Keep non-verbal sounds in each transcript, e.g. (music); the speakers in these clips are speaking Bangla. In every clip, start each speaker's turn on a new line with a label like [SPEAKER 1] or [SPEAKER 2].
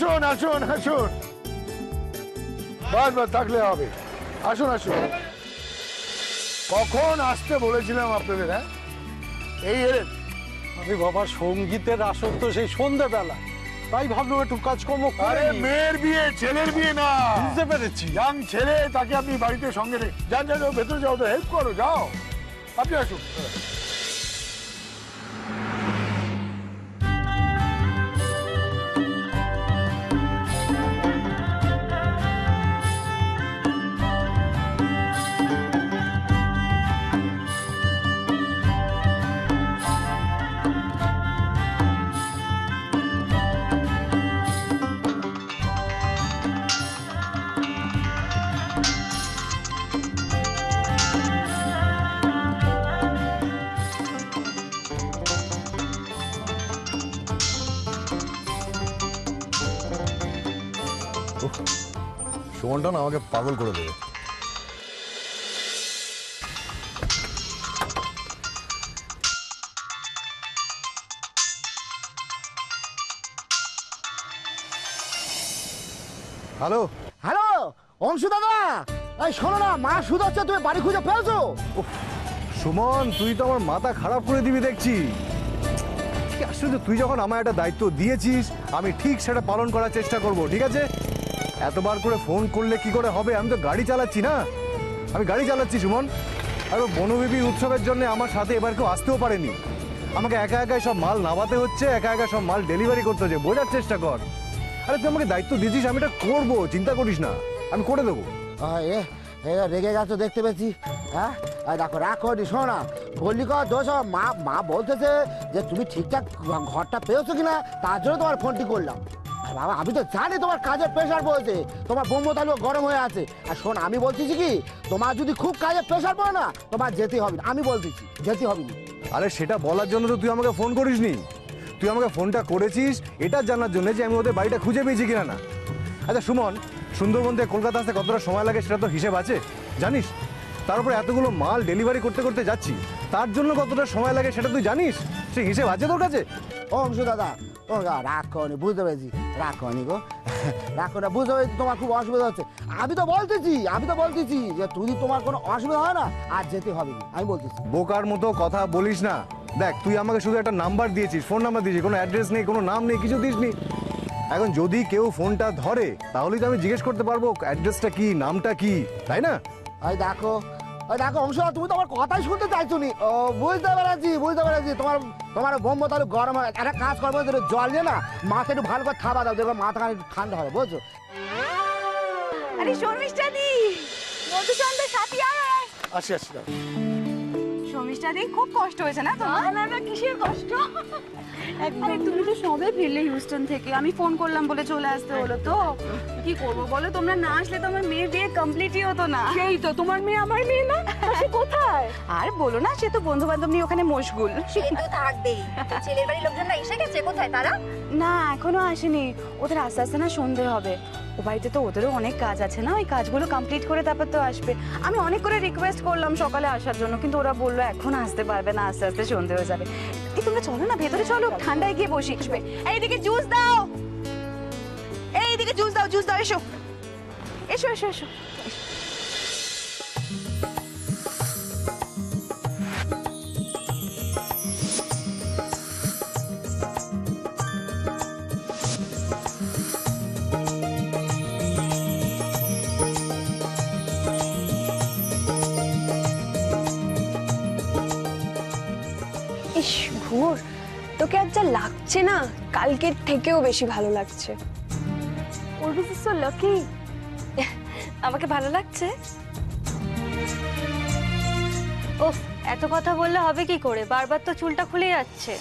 [SPEAKER 1] আসুন আসুন আসুন। বাস বাস থাকলে হবে। আসুন আসুন। কখন আসতে বলেছিলাম আপনাদের হ্যাঁ? এই এলেন।
[SPEAKER 2] আমি বাবা সঙ্গীতের আসর তো সেই সন্ধ্যেবেলা তাই ভাবলাম একটু কাজকর্ম করে
[SPEAKER 1] আরে মেয়ের বিয়ে ছেলের বিয়ে না।
[SPEAKER 2] বুঝতে পেরেছি।
[SPEAKER 1] ইয়াং ছেলে তাকে আপনি বাড়িতে সঙ্গে নেই যান যান যাও, ভেতরে যাও তো হেল্প করো যাও। আপনি আসুন।
[SPEAKER 3] সুমনটা না আমাকে পাগল করে দেবে। হ্যালো?
[SPEAKER 4] হ্যালো অংশু দাদা! এই শোনো না মা শুধু হচ্ছে তুমি বাড়ি খুঁজে পেয়েছ
[SPEAKER 3] সুমন তুই তো আমার মাথা খারাপ করে দিবি দেখছি। কি আশ্চর্য তুই যখন আমার একটা দায়িত্ব দিয়েছিস আমি ঠিক সেটা পালন করার চেষ্টা করব ঠিক আছে? এতবার করে ফোন করলে কি করে হবে? আমি তো গাড়ি চালাচ্ছি না। আমি গাড়ি চালাচ্ছি, সুমন। আর বনবিবি উৎসবের জন্য আমার সাথে এবার কেউ আসতেও পারেনি। আমাকে একা একাই সব মাল নামাতে হচ্ছে, একা একা সব মাল ডেলিভারি করতে হচ্ছে। বোঝার চেষ্টা কর। আরে তুই আমাকে দায়িত্ব দিয়েছিস, আমি এটা করব। চিন্তা করিস না। আমি করে দেবো।
[SPEAKER 4] রেগে গেছো, দেখতে পেয়েছি। হ্যাঁ? দেখো, রাখো শোনো না। বললি কর, দোষ মা মা বলতেছে যে তুমি ঠিকঠাক ঘরটা পেয়েছ কিনা, তার জন্য তোমার ফোনটি করলাম। আর বাবা আমি তো জানি তোমার কাজের প্রেশার পড়েছে তোমার বোম্ব তালু গরম হয়ে আছে। আর শোন আমি বলতেছি কি তোমার যদি খুব কাজের প্রেশার পড়ে না তোমার যেতে হবে না। আমি বলতেছি যেতে হবে না।
[SPEAKER 3] আরে সেটা বলার জন্য তো তুই আমাকে ফোন করিসনি। তুই আমাকে ফোনটা করেছিস এটা জানার জন্য যে আমি ওদের বাড়িটা খুঁজে পেয়েছি কিনা না। আচ্ছা সুমন সুন্দরবন থেকে কলকাতা আসতে কতটা সময় লাগে সেটা তো হিসেব আছে। জানিস? তারপরে এতগুলো মাল ডেলিভারি করতে করতে যাচ্ছি। তার জন্য কতটা সময় লাগে সেটা তুই জানিস? সে হিসেব আছে তোর কাছে?
[SPEAKER 4] ও অংশু দাদা ও রাখো নি বুঝতে পেরেছি। রাখো নি গো। (laughs) না বুঝতে পেরেছি তোমার খুব অসুবিধা হচ্ছে। আমি তো বলতেছি আমি তো বলতেছি যে যদি তোমার কোনো অসুবিধা হয় না আর যেতে হবে না। আমি বলতেছি।
[SPEAKER 3] বোকার মতো কথা বলিস না। দেখ তুই আমাকে শুধু একটা নাম্বার দিয়েছিস ফোন নাম্বার দিয়েছিস কোনো অ্যাড্রেস নেই কোনো নাম নেই কিছু দিসনি। এখন যদি কেউ ফোনটা ধরে তাহলেই তো আমি জিজ্ঞেস করতে পারব অ্যাড্রেসটা কি নামটা কি তাই না?
[SPEAKER 4] ওই দেখো ওই দেখো অংশ তুমি তো আমার কথাই শুনতে চাইছো নি। ও বুঝতে পেরেছি বুঝতে পেরেছি। তোমার তোমার বোম্ব তাহলে গরম হয়। একটা কাজ করব জল নিয়ে না মাথা একটু ভালো করে থাবা দাও। দেখবে মাথা একটু ঠান্ডা হবে বুঝছ?
[SPEAKER 5] আরে শর্মিষ্ঠাদি মধুচন্দ্র সাথী আয়। আয়
[SPEAKER 1] আসি আসি। দাও।
[SPEAKER 5] শর্মিষ্ঠাদি খুব কষ্ট হয়েছে না তোমার? না না কিসের কষ্ট? আরে তুমি তো সবে ফিরলে হিউস্টন থেকে। আমি ফোন করলাম বলে চলে আসতে হলো তো। কি করব বলো তোমরা না আসলে তো আমার মেয়ের বিয়ে কমপ্লিটই হতো না।
[SPEAKER 6] সেই তো তোমার মেয়ে আমার মেয়ে না? সে কোথায়?
[SPEAKER 5] আর বলো না সে তো বন্ধু বান্ধব নিয়ে ওখানে মশগুল।
[SPEAKER 6] সে তো থাকবেই। ছেলের বাড়ির লোকজনরা এসে গেছে? কোথায় তারা?
[SPEAKER 5] না এখনও আসেনি। ওদের আস্তে আস্তে না সন্ধে হবে। বাড়িতে তো ওদেরও অনেক কাজ আছে না? ওই কাজগুলো কমপ্লিট করে তারপর তো আসবে। আমি অনেক করে রিকোয়েস্ট করলাম সকালে আসার জন্য, কিন্তু ওরা বলল, এখন আসতে পারবে না, আস্তে আস্তে সন্ধে হয়ে যাবে। এই তোমরা চলো না, ভেতরে চলো, ঠান্ডায় গিয়ে বসে এইদিকে জুস দাও! এইদিকে জুস দাও জুস দাও, এসো। এসো এসো এসো।
[SPEAKER 7] তোকে আজ যা লাগছে না কালকের থেকেও বেশি ভালো লাগছে।
[SPEAKER 6] ওর ইজ সো লাকি
[SPEAKER 7] আমাকে ভালো লাগছে।
[SPEAKER 8] ওফ এত কথা বললে হবে কি করে? বারবার তো চুলটা খুলে যাচ্ছে।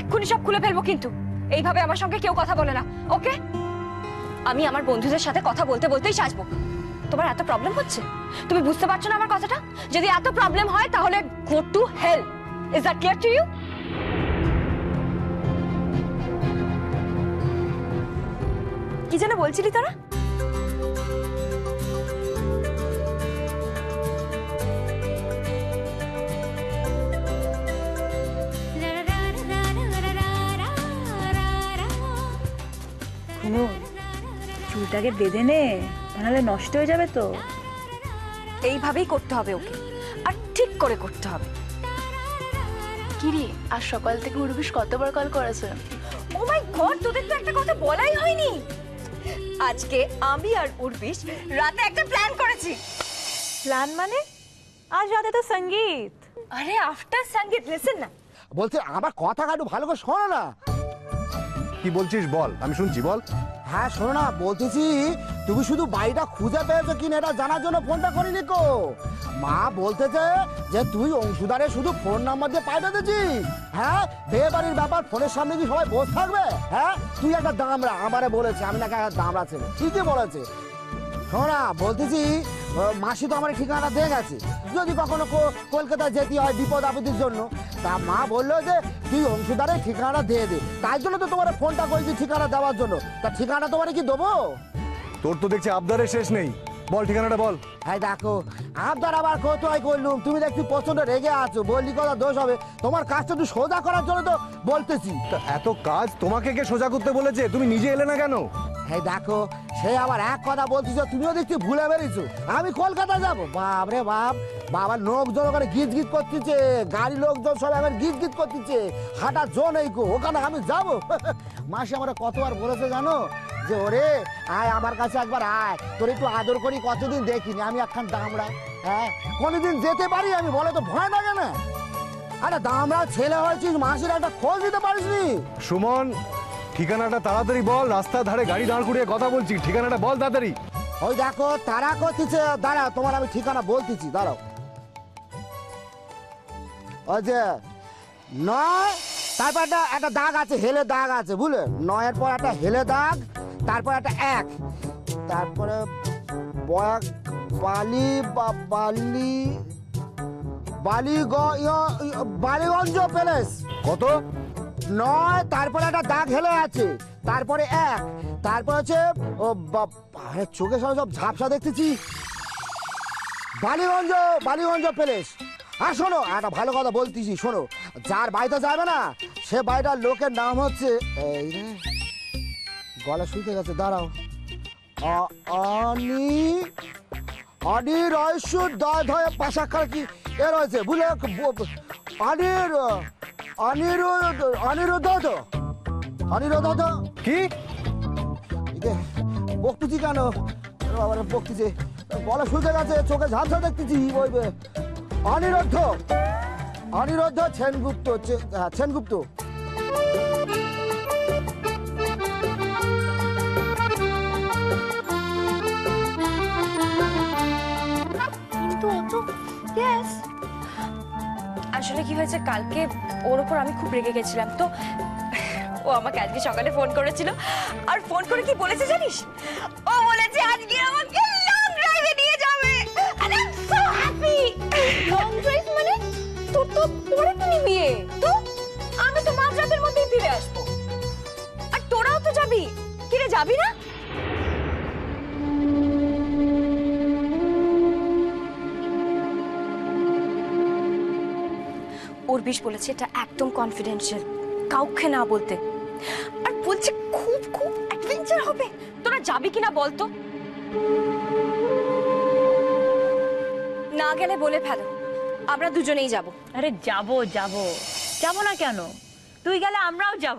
[SPEAKER 6] এক্ষুনি সব খুলে ফেলব কিন্তু। এইভাবে আমার সঙ্গে কেউ কথা বলে না ওকে? আমি আমার বন্ধুদের সাথে কথা বলতে বলতেই সাজবো। তোমার এত প্রবলেম হচ্ছে? তুমি বুঝতে পারছ না আমার কথাটা? যদি এত প্রবলেম হয়, তাহলে go to hell is that clear to you কি যেন বলছিলি তোরা?
[SPEAKER 9] চুলটাকে বেঁধে নে। নাহলে নষ্ট হয়ে যাবে তো?
[SPEAKER 6] এইভাবেই করতে হবে ওকে। আর ঠিক করে করতে হবে।
[SPEAKER 5] কিরে আর সকাল থেকে উর্বিশ কতবার কল করেছে?
[SPEAKER 6] ও মাই গড তোদের তো একটা কথা বলাই হয়নি। আজকে আমি আর উর্বিশ রাতে একটা প্ল্যান করেছি।
[SPEAKER 9] প্ল্যান মানে? আজ রাতে তো সংগীত।
[SPEAKER 6] আরে আফটার সংগীত লিসেন না।
[SPEAKER 4] বলছে আমার কথা কাটু ভালো করে শোনো না।
[SPEAKER 3] কি বলছিস বল? আমি শুনছি বল।
[SPEAKER 4] হ্যাঁ শোনো না বলতেছি তুমি শুধু বাড়িটা খুঁজে পেয়েছ কিনা এটা জানার জন্য ফোনটা করিনি কো। মা বলতেছে যে তুই অংশুদারে শুধু ফোন নাম্বার দিয়ে পাঠিয়ে দিয়েছিস। হ্যাঁ? বিয়ে বাড়ির ব্যাপার ফোনের সামনে কি সবাই বসে থাকবে? হ্যাঁ? তুই একটা দামরা আমারে বলেছে, আমি নাকি একটা দামরা ছেলে। ঠিকই বলেছে। শোনা, বলতেছি মাসি তো আমার ঠিকানা দিয়ে গেছে। যদি কখনো কো- কলকাতায় যেতে হয় বিপদ আপদের জন্য। তা মা বলল যে, তুই অংশীদারের ঠিকানাটা দিয়ে দে। তাই জন্য তো তোমার ফোনটা করেছি ঠিকানা দেওয়ার জন্য। তা ঠিকানা তোমার কি দেবো?
[SPEAKER 3] তোর তো দেখছি আবদারের শেষ নেই। বল ঠিকানাটা বল।
[SPEAKER 4] হ্যাঁ দেখো আবদার আবার কত হয় করলুম? তুমি দেখছি প্রচণ্ড রেগে আছো বললি কথা দোষ হবে। তোমার কাজটা একটু সোজা করার জন্য তো বলতেছি।
[SPEAKER 3] এত কাজ তোমাকে কে সোজা করতে বলেছে? তুমি নিজে এলে না কেন?
[SPEAKER 4] হ্যাঁ দেখো, সে আবার এক কথা বলছিস তুমিও দেখছি ভুলে বেরিয়েছো। আমি কলকাতা যাব। বাপ রে বাপ বাবার লোকজন ওখানে গীত গীত করতেছে, গাড়ি লোকজন সব আমার গীত গীত করতেছে, হাঁটার জো নেই কো, ওখানে আমি যাব। (laughs) মাসি আমার কতবার বলেছে জানো? যে ওরে, আয় আমার কাছে একবার আয়, তোর একটু আদর করি, কতদিন দেখিনি, আমি একখান দামড়া হ্যাঁ? কোনোদিন যেতে পারি আমি, বলে তো ভয় লাগে না। আরে দামড়া ছেলে হয়েছিস, মাসির একটা খোঁজ দিতে পারিস নি
[SPEAKER 3] সুমন ঠিকানাটা তাড়াতাড়ি বল রাস্তার ধারে গাড়ি দাঁড় করিয়ে কথা বলছি। ঠিকানাটা বল তাড়াতাড়ি।
[SPEAKER 4] ওই দেখো তারা করতেছে দাঁড়াও তোমার আমি ঠিকানা বলতেছি দাঁড়াও। ওই যে নয় তারপর একটা একটা দাগ আছে হেলে দাগ আছে বুঝলে? নয়ের পর একটা হেলে দাগ তারপর একটা এক। তারপরে বয়াক বালি বা বালি বালিগ ইয়- বালিগঞ্জ প্যালেস।
[SPEAKER 3] কত?
[SPEAKER 4] নয়, তারপরে একটা দাগ হেলে আছে। তারপরে এক, তারপর হচ্ছে, ও আরে চোখে সব সব ঝাপসা দেখতেছি। বালিগঞ্জ বালিগঞ্জ প্যালেস। আর শোনো, একটা ভালো কথা বলতেছি, শোনো। যার বাড়িতে যাবে না, সে বাড়িটার লোকের নাম হচ্ছে, এই রে, গলা শুইতে গেছে, দাঁড়াও। অ- অনি অনিরস্য দয় ধয়, পাশাখার কি এ রয়েছে, বুঝলে? অনির অনিরুদ্ধ অনিরুদ্ধ তো অনিরুদ্ধ তো
[SPEAKER 3] কি?
[SPEAKER 4] একে বকতেছি কেন? আবার বকতেছে। গলা শুনতে গেছে চোখে ঝাপসা দেখতেছি বইবে অনিরুদ্ধ অনিরুদ্ধ সেনগুপ্ত হ্যাঁ, সেনগুপ্ত।
[SPEAKER 6] কিন্তু ও তো ইয়েস আসলে কি হয়েছে? কালকে ওর ওপর আমি খুব রেগে গেছিলাম। তো ও আমাকে আজকে সকালে ফোন করেছিল। আর ফোন করে কি বলেছে জানিস? ও বলেছে আজকে আমাকে লং ড্রাইভে নিয়ে যাবে। I am so happy long drive মানে? তোর তো পরে তো বিয়ে। তো আমি তো মাঝরাতের মধ্যেই ফিরে আসব। আর তোরাও তো যাবি। কিরে, যাবি না? উর্বিশ বলেছে এটা একদম কনফিডেন্সিয়াল কাউকে না বলতে। আর বলছে খুব খুব অ্যাডভেঞ্চার হবে। তোরা যাবি কিনা বলতো না গেলে বলে ফেলো। আমরা দুজনেই যাব।
[SPEAKER 9] আরে যাব যাব। যাব না কেন? তুই গেলে আমরাও যাব।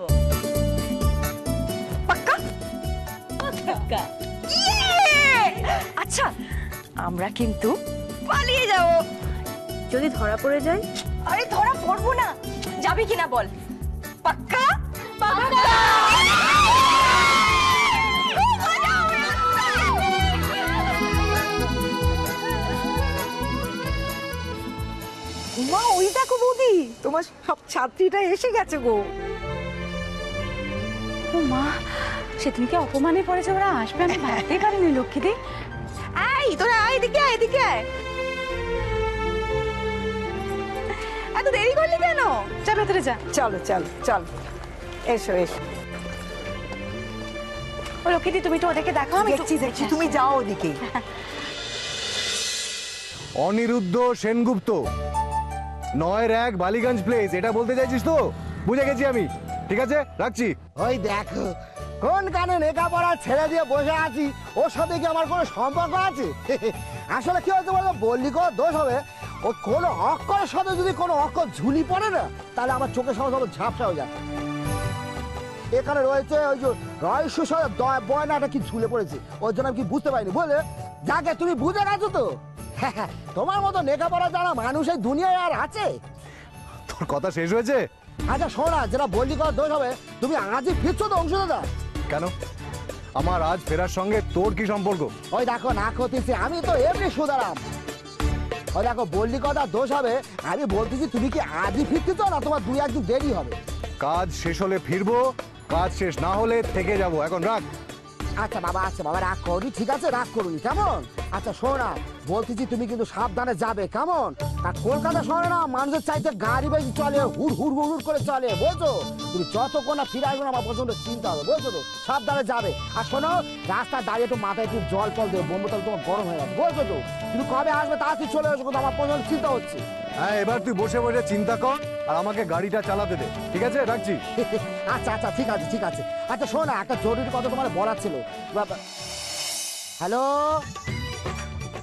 [SPEAKER 6] পাক্কা?
[SPEAKER 9] পাক্কা।
[SPEAKER 6] ইয়ে! আচ্ছা আমরা কিন্তু পালিয়ে যাব।
[SPEAKER 9] যদি ধরা পড়ে যায়
[SPEAKER 6] আরে ধরা পড়ব না। যাবি কিনা বল। পাক্কা।
[SPEAKER 10] মা ওই দেখো বৌদি তোমার সব ছাত্রীটা এসে গেছে গো।
[SPEAKER 5] ও মা সেদিনকে অপমানে পড়েছে ওরা? আসবে আমি ভাবতেই পারিনি লক্ষ্মীদি।
[SPEAKER 10] এই তোরা আয় এদিকে আয় এদিকে আয়। এত দেরি করলি কেন?
[SPEAKER 5] যা ভেতরে যা।
[SPEAKER 10] চলো চলো চলো। এসো এসো।
[SPEAKER 5] ও লক্ষ্মীদি তুমি তো ওদেরকে দেখো আমি
[SPEAKER 10] দেখছি দেখছি। তুমি যাও ওদিকে।
[SPEAKER 3] অনিরুদ্ধ সেনগুপ্ত। নয়ের এক বালিগঞ্জ প্লেস এটা বলতে চাইছিস তো? বুঝে গেছি আমি। ঠিক আছে? রাখছি।
[SPEAKER 4] ওই দেখো। কোন কানে লেখাপড়া ছেড়ে দিয়ে বসে আছি ওর সাথে কি আমার কোনো সম্পর্ক আছে? (laughs) আসলে কি হচ্ছে বলতো বললি কোনো দোষ হবে। ও কোনো অক্ষরের সাথে যদি কোনো অক্ষর ঝুলি পড়ে না তাহলে আমার চোখের সামনে সব ঝাপসা হয়ে যায় এখানে রয়েছে ওই যে রহস্য বয়নাটা কি ঝুলে পড়েছে? ওই জন্য আমি কি বুঝতে পারিনি। বলে যাকে তুমি বুঝে গেছো তো? (laughs) তোমার মতো লেখাপড়া জানা মানুষ এই দুনিয়ায় আর আছে?
[SPEAKER 3] তোর কথা শেষ হয়েছে?
[SPEAKER 4] আচ্ছা শোনা যেটা বললি করার দোষ হবে তুমি আজই ফিরছো তো অংশদাদা।
[SPEAKER 3] কেন? আমার আজ ফেরার সঙ্গে তোর কি সম্পর্ক?
[SPEAKER 4] ওই দেখো না করতেছি আমি তো এমনি সুদারাম। ওই দেখো বললি কথা দোষ হবে আমি বলতেছি তুমি কি আজই ফিরতে তো না? তোমার দুই একদিন দেরি হবে।
[SPEAKER 3] কাজ শেষ হলে ফিরবো কাজ শেষ না হলে থেকে যাব। এখন রাখ।
[SPEAKER 4] আচ্ছা বাবা আচ্ছা বাবা রাগ করুনি ঠিক আছে রাগ করুনি কেমন? আচ্ছা শোনা বলতেছি তুমি কিন্তু সাবধানে যাবে কেমন? আর কলকাতা শহরে না মানুষের চাইতে গাড়ি বেশি চলে হুড় হুড় হুড় হুড় করে চলে বলছো তুমি যতক্ষণ না ফিরে আসবে না আমার প্রচণ্ড চিন্তা হবে বলছো তো? সাবধানে যাবে। আর শোনো রাস্তায় দাঁড়িয়ে একটু মাথায় একটু জল ফল দেবে বোম্ব তাহলে তোমার গরম হয়ে যাবে বলছো তো? তুমি কবে আসবে তাড়াতাড়ি চলে আসবে কিন্তু আমার প্রচণ্ড চিন্তা হচ্ছে।
[SPEAKER 3] হ্যাঁ এবার তুই বসে বসে চিন্তা কর আর আমাকে গাড়িটা চালাতে দে ঠিক আছে? রাখছি? (laughs)
[SPEAKER 4] আচ্ছা আচ্ছা ঠিক আছে ঠিক আছে। আচ্ছা শোনো একটা জরুরি কথা তোমার বলার ছিল। হ্যালো?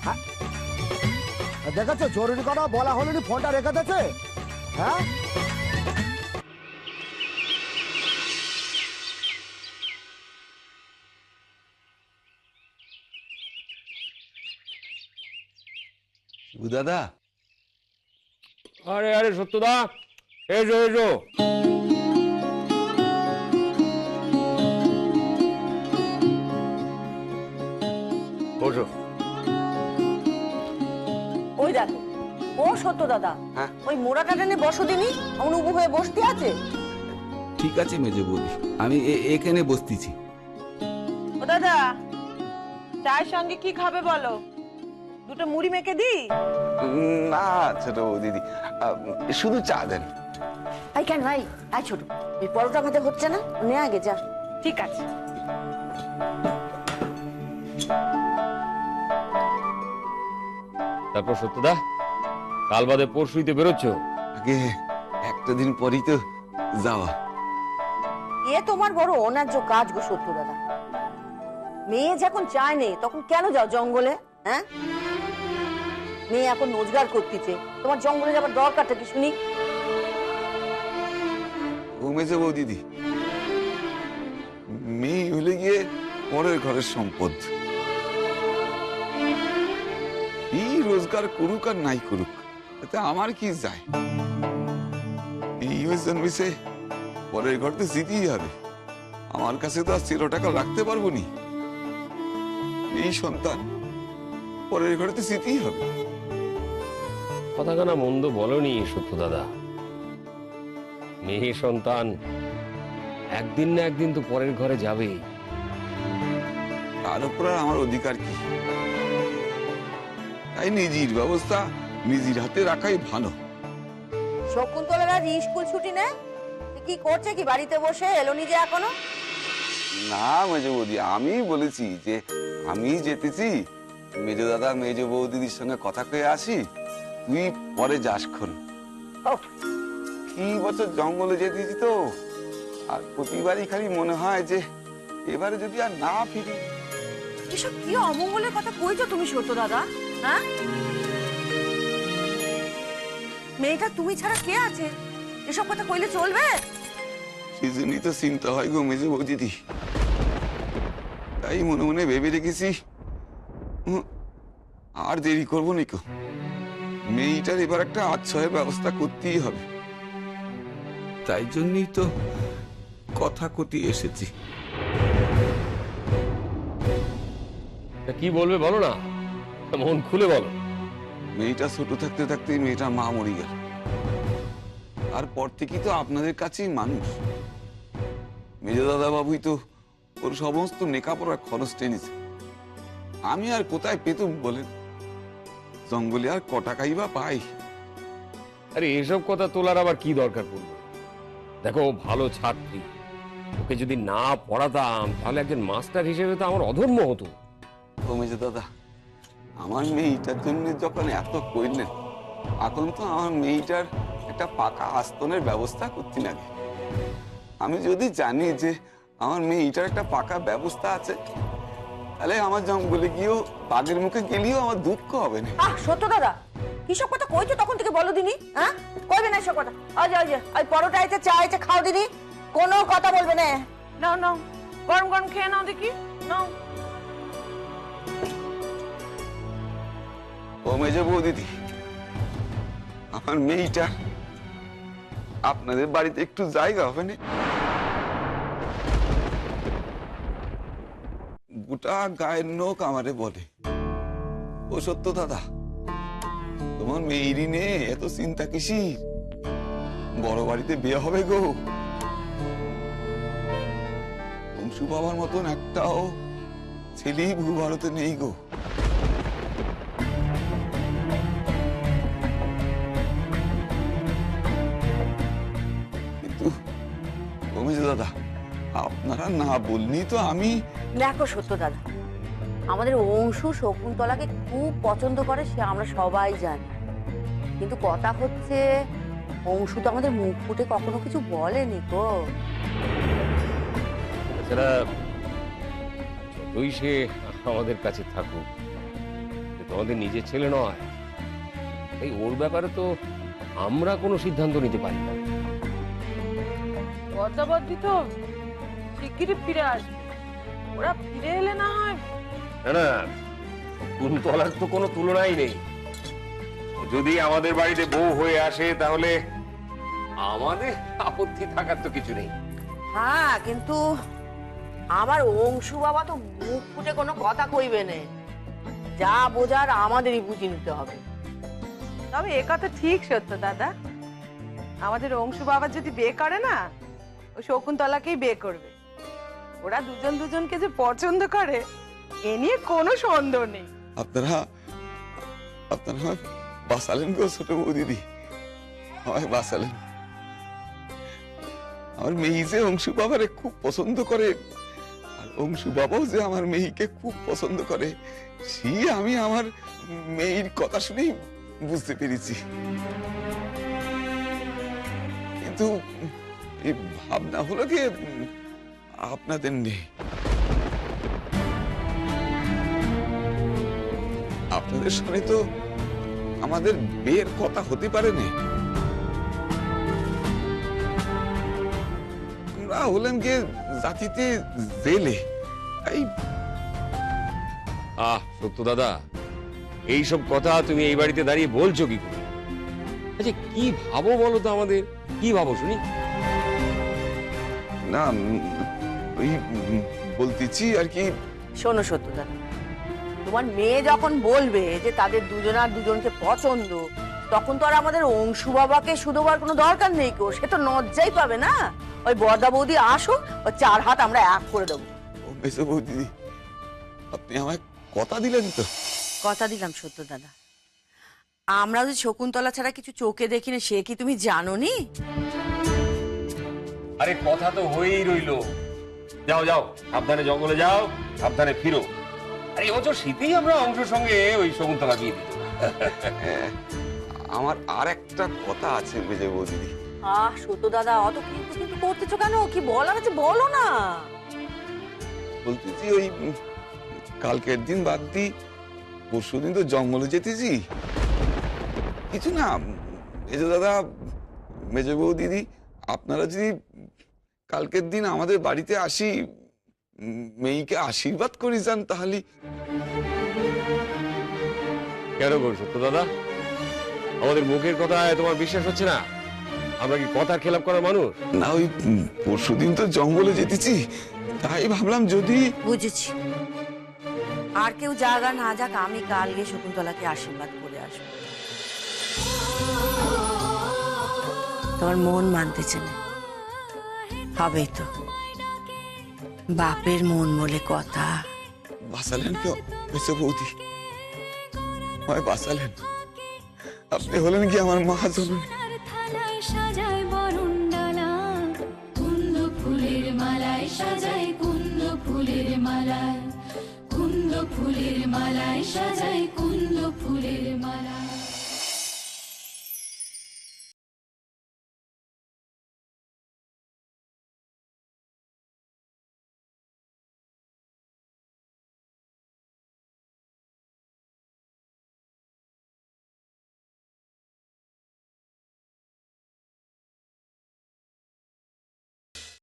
[SPEAKER 4] হ্যাঁ? দেখেছ জরুরি কথা বলা হলো নি ফোনটা রেখে দিয়েছে? হ্যাঁ?
[SPEAKER 11] দাদা
[SPEAKER 12] আরে আরে সত্যদা এসো এসো। বসো।
[SPEAKER 9] সত্য দাদা।
[SPEAKER 11] হ্যাঁ?
[SPEAKER 9] ওই মোড়াটা টেনে বসো দিনি এমন উবু হয়ে বসতে আছে।
[SPEAKER 11] ঠিক আছে মেজো বৌদি আমি এখানে বসতেছি।
[SPEAKER 10] ও দাদা চায়ের সঙ্গে কি খাবে বলো? দুটো মুড়ি মেখে দিই
[SPEAKER 11] উম, না ছোট দিদি শুধু চা দেন।
[SPEAKER 9] আই কেন ভাই আই ছোট এই পরোটা আমাদের হচ্ছে না? নে আগে যা।
[SPEAKER 10] ঠিক আছে।
[SPEAKER 12] তারপর সত্যদা? কাল বাদে পরশুইতে বেরোচ্ছ?
[SPEAKER 11] আগে একটা দিন পরই তো যাওয়া।
[SPEAKER 9] এ তোমার বড় অন্যায্য কাজ গো সত্য দাদা। মেয়ে যখন চায় নে তখন কেন যাও জঙ্গলে হ্যাঁ? মেয়ে এখন রোজগার করতেছে তোমার জঙ্গলে যাবার দরকারটা কি শুনি?
[SPEAKER 11] মেজো বউ দিদি মেয়ে হলে গিয়ে পরের ঘরের সম্পদ। এই রোজগার করুক আর নাই করুক। এতে আমার কি যায়? হয়ে পরের ঘর তো জিতেই হবে। আমার কাছে তো আর চির টাকা রাখতে পারব নি। এই সন্তান পরের ঘরে তো জিতেই হবে।
[SPEAKER 12] কথাখানা মন্দ বলনি সত্য দাদা। মেয়ে সন্তান একদিন না একদিন তো পরের ঘরে যাবেই।
[SPEAKER 11] তার উপর আমার অধিকার কি? তাই নিজের ব্যবস্থা নিজের হাতে রাখাই ভালো।
[SPEAKER 9] শকুন্তলার আজ স্কুল ছুটি নেই কি করছে কি বাড়িতে বসে? এলো নিজে এখনও?
[SPEAKER 11] না মেজো বৌদি আমি বলেছি যে আমি যেতেছি মেজো দাদা মেজো বৌদিদির সঙ্গে কথা কয়ে আসি তুই পরে যাস খন। এই বছর জঙ্গলে যেতেছি তো? আর প্রতিবারই খালি মনে হয় যে এবারে যদি আর না ফিরি।
[SPEAKER 9] এসব কি অমঙ্গলের কথা কইছো তুমি সত্য দাদা? হ্যাঁ? মেয়েটা তুমি ছাড়া কে আছে? এসব কথা কইলে চলবে?
[SPEAKER 11] সেই জন্যই তো চিন্তা হয় গো মেজো বৌদিদি। তাই মনে মনে ভেবে রেখেছি। আর দেরি করব নিকো? মেয়েটার এবার একটা আশ্রয়ের ব্যবস্থা করতেই হবে। তাই জন্যই তো কথা কতি এসেছি।
[SPEAKER 12] তা কি বলবে বলো না? মন খুলে বলো।
[SPEAKER 11] মেয়েটা ছোট থাকতে থাকতে মেয়েটা মা মরে গেল। তারপর থেকেই তো আপনাদের কাছেই মানুষ। মেজো দাদা বাবুই তো ওর সমস্ত নেকাপড়ার খরচ টেনেছে। আমি আর কোথায় পেতুম বলেন? জঙ্গলে আর ক টাকাই বা পাই।
[SPEAKER 12] আরে এসব কথা তোলার আবার কি দরকার পড়ল? দেখো ভালো ছাত্রী। ওকে যদি না পড়াতাম তাহলে একজন মাস্টার হিসেবে তো আমার অধর্ম হতো।
[SPEAKER 11] ও মেজো দাদা আমার মেয়েটার জন্য যখন এত করলেন এখন তো আমার মেয়েটার একটা পাকা আস্তনের ব্যবস্থা করতে লাগে। আমি যদি জানি যে আমার মেয়ে এটার একটা পাকা ব্যবস্থা আছে তাহলে আমার জঙ্গলে গিয়েও বাঘের মুখে গেলেও আমার দুঃখ হবে না।
[SPEAKER 9] সত্য দাদা কিসব কথা কইছো তখন থেকে বলো দিনি হ্যাঁ? কইবে না এসব কথা। আজ আজ ওই পরোটা আছে চা আছে খাও দিনি কোনো কথা বলবে না।
[SPEAKER 10] নাও নাও গরম গরম খেয়ে নাও দেখি। নাও।
[SPEAKER 11] ও মেজে বৌদিদি। আমার মেয়েটা আপনাদের বাড়িতে একটু জায়গা হবে না? গোটা গায়ের নোক আমারে বলে। ও সত্য দাদা, তোমার মেয়েরই নে এত চিন্তা কিসির? বড় বাড়িতে বিয়ে হবে গো। অংশু বাবার মতন একটাও ছেলেই ভূ ভারতে নেই গো। অমিত দাদা? আপনারা না বলনি তো আমি
[SPEAKER 9] দেখো সত্য দাদা আমাদের অংশু শকুন্তলাকে খুব পছন্দ করে সে আমরা সবাই জানি। কিন্তু কথা হচ্ছে অংশু তো আমাদের মুখ ফুটে কখনো কিছু বলেনি গো।
[SPEAKER 12] তাছাড়া যতই সে আমাদের কাছে থাকুক সে তো আমাদের নিজের ছেলে নয়। তাই ওর ব্যাপারে তো আমরা কোনো সিদ্ধান্ত নিতে পারি না।
[SPEAKER 10] বদ্দাবদ্দি তো শিগগিরই ফিরে আসবে। ওরা ফিরে এলে না হয়।
[SPEAKER 12] না না কুন্তলার তো কোনো তুলনাই নেই। যদি আমাদের বাড়িতে বউ হয়ে আসে তাহলে আমাদের আপত্তি থাকার তো কিছু নেই।
[SPEAKER 9] হ্যাঁ কিন্তু আমার অংশু বাবা তো মুখ ফুটে কোনো কথা কইবে না। যা বোঝার আমাদেরই বুঝে নিতে হবে।
[SPEAKER 10] তবে এ কথা ঠিক সত্য দাদা। আমাদের অংশু বাবা যদি বিয়ে করে না ও শকুন্তলাকেই বিয়ে করবে। ওরা দুজন দুজনকে যে পছন্দ করে, এ নিয়ে কোনো সন্দেহ নেই।
[SPEAKER 11] আপনারা আপনারা আমায় বাঁচালেন গো ছোট বৌদিদি। আমায় বাঁচালেন। আমার মেয়ে যে অংশু বাবারে খুব পছন্দ করে, আর অংশু বাবাও যে আমার মেয়েকে খুব পছন্দ করে, সে আমি আমার মেয়ের কথা শুনেই বুঝতে পেরেছি। কিন্তু এই ভাবনা হলো কি, আপনাদের নেই। আপনাদের সঙ্গে তো আমাদের বিয়ের কথা হতে পারেনি। আমরা হলেন গিয়ে জাতিতে জেলে। এই
[SPEAKER 12] আহ, সত্য দাদা, এইসব কথা তুমি এই বাড়িতে দাঁড়িয়ে বলছো কি করে? আচ্ছা কি ভাবো বলো তো আমাদের? কি ভাবো শুনি?
[SPEAKER 11] না ওই বলতেছি আর কি।
[SPEAKER 9] শোনো সত্য দাদা তোমার মেয়ে যখন বলবে যে তাদের দুজনার দুজনকে পছন্দ তখন তো আর আমাদের অংশু বাবাকে শুধোবার কোনো দরকার নেই কেউ। সে তো লজ্জাই পাবে না? ওই বর্দা বৌদি আসো ওই চার হাত আমরা এক করে দেবো।
[SPEAKER 11] মেসো বৌদিদি আপনি আমায় কথা দিলেন তো।
[SPEAKER 9] কথা দিলাম সত্য দাদা আমরা যে শকুন্তলা ছাড়া কিছু চোখে দেখিনি সে কি তুমি জানো নি
[SPEAKER 12] আরে কথা তো হয়েই রইল। যাও যাও সাবধানে জঙ্গলে যাও সাবধানে ফিরো। আরে এবছর শীতেই আমরা অংশের সঙ্গে ওই শকুন্তলা বিয়ে দিত
[SPEAKER 11] আমার আর একটা কথা আছে মেজে বৌদিদি।
[SPEAKER 9] আহ সত্য দাদা অত কিন্তু কিন্তু করতেছো কেন? কি বলার আছে বলো না।
[SPEAKER 11] বলতেছি ওই কালকের দিন বাদ দি পরশু দিন তো জঙ্গলে যেতেছি। কিছু না মেজো দাদা মেজো বউ দিদি আপনারা যদি কালকের দিন আমাদের বাড়িতে আসি মেয়েকে আশীর্বাদ করে যান তাহলে।
[SPEAKER 12] কেন গো সত্য দাদা আমাদের মুখের কথায় তোমার বিশ্বাস হচ্ছে না? আমরা কি কথা খেলাপ করার মানুষ?
[SPEAKER 11] না ওই পরশু দিন তো জঙ্গলে যেতেছি তাই ভাবলাম যদি
[SPEAKER 9] বুঝেছি। আর কেউ জাগা না যাক আমি কাল গিয়ে শকুন্তলাকে আশীর্বাদ করে আসব। তোমার মন মানতেছে না। হবেই তো। বাপের মন বলে কথা।
[SPEAKER 11] বাঁচালেন কেউ? মেজো বৌদি। আমায় বাঁচালেন। আপনি হলেন কি আমার মা জননী
[SPEAKER 13] সাজায় বরণ ডালা কুন্দ ফুলের মালায় সাজায় কুন্দ ফুলের মালায় কুন্দ ফুলের মালায় সাজায় কুন্দ ফুলের মালায়।